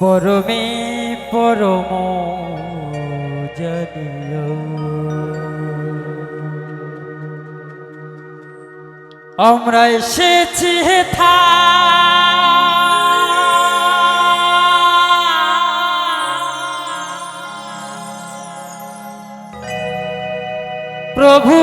পরমে পরম জানিও আমরা এসেছি থা। প্রভু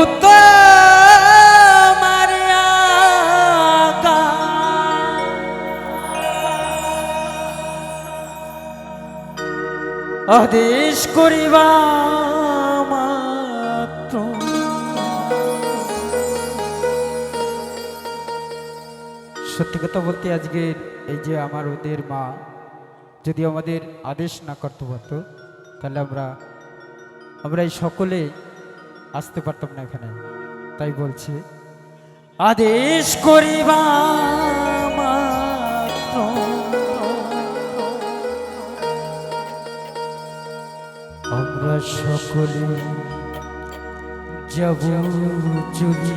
আদেশ করিবা মাত্র। সত্যি কথা বলতে আজকে এই যে আমার ওদের মা, যদি আমাদের আদেশ না করতে পারতো, তাহলে আমরা আমরা এই সকলে আসতে পারতাম না এখানে। তাই বলছি, আদেশ করিবা সকলে যাব চলিয়া।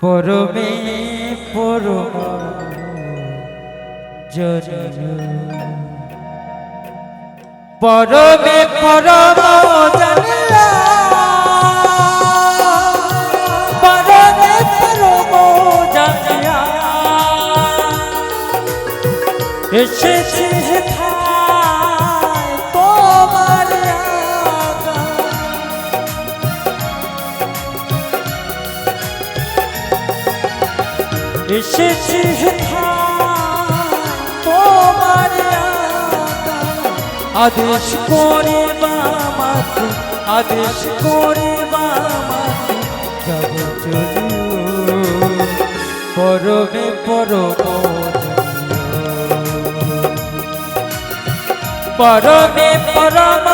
পরমে পরম জন পরমে পরম এসেছি তোমার আগা। তোমার আদেশ করে মামাত্র আদেশ করে মামাত্র যাব চলিও পরমে পরম পরমে পরম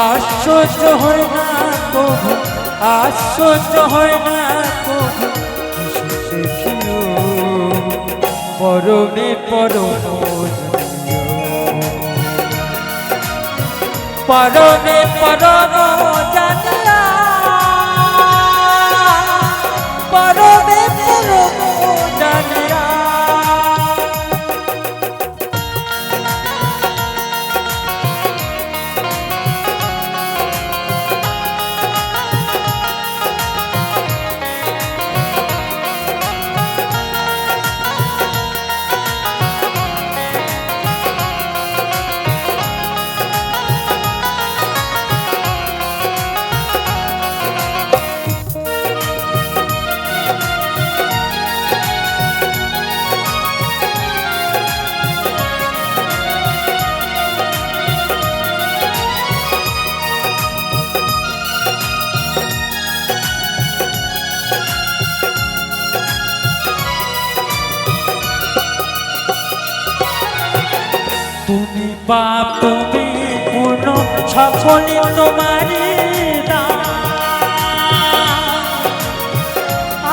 আশ্চর্য হয় না প্রভু আশ্চর্য হয় না প্রভু। পরমে পরম পরমে পরম সকলে তোমারই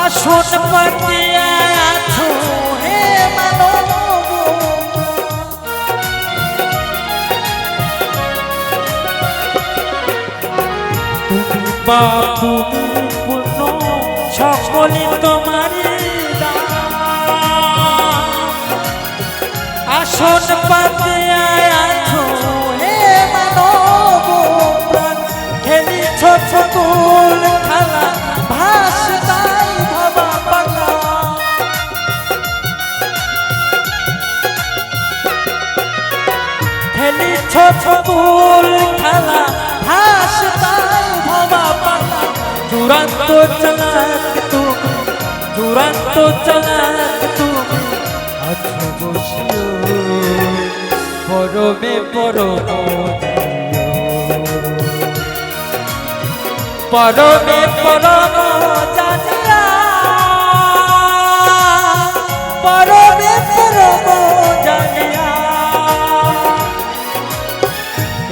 আসন পাতিয়া আছো হে মানব তুমি বাপু পূর্ণ সকলে তোমারই আসন পাতে সকল খেলা ভাস তাই ভাবা পাকা চূড়ান্ত চালাক তুমি আছো বসিও জানিয়া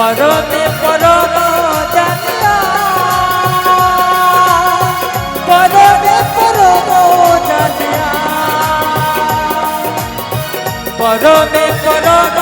পরমে পরম পরমে পরম পরমে পরম